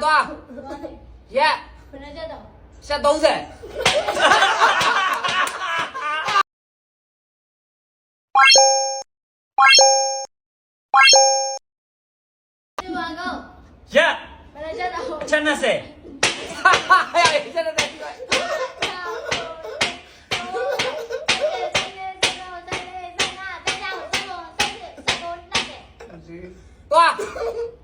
多少？耶，不能教导。什东西？哈哈哈！哈哈哈！哈哈哈！是？哈哈！哎呀，现在在说。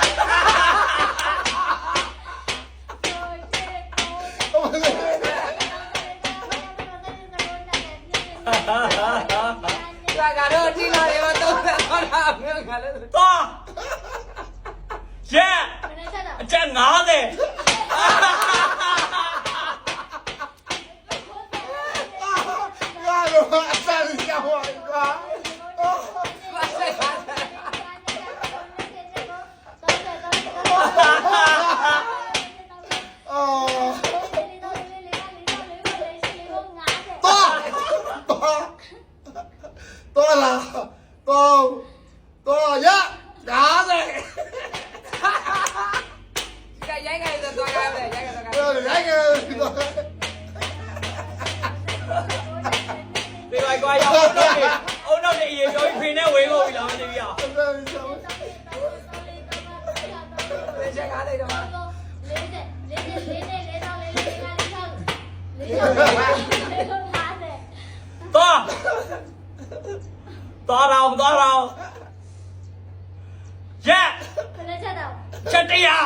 လေရကတော့ဒီလိုရတော့တော့လာမျိုးကလည်းတော့ရက်ဘယ်နဲ့ကြတော့အချက်90ရတော့အဆန်ကြောက်ပါကွာ အော်တော့တော့တော့လားတော့တော့ရ90 ကရိုက်ကြတယ်သွားကြတယ်ရိုက်ကြတယ် တော့ရိုက်ကြတော့ဒီပါကွာရောက်တော့နေအုံနောက်နေရေပြောပြီးဖိနေဝေးကုန်ပြီလားမသိဘူးအောင်ချက်ကလေးတော့တော့တော့တော့တော့တော့ရက်ချက်တရား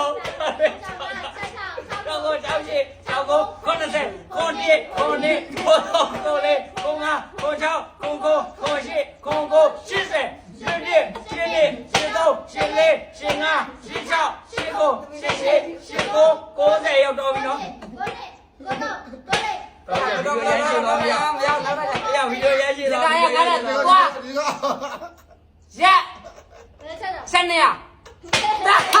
ရှင်းလေးရှင်းငါရှင်း၆ရှင်းကိုရှင်းရှင်းရှင်းကို90ရောက်တော့ပြီနော်တော့တော့တော့တော့မရမရတော့တော့အဲ့ရဗီဒီယိုရရှိတော့ဒီကရက်ဆက်နေရကာ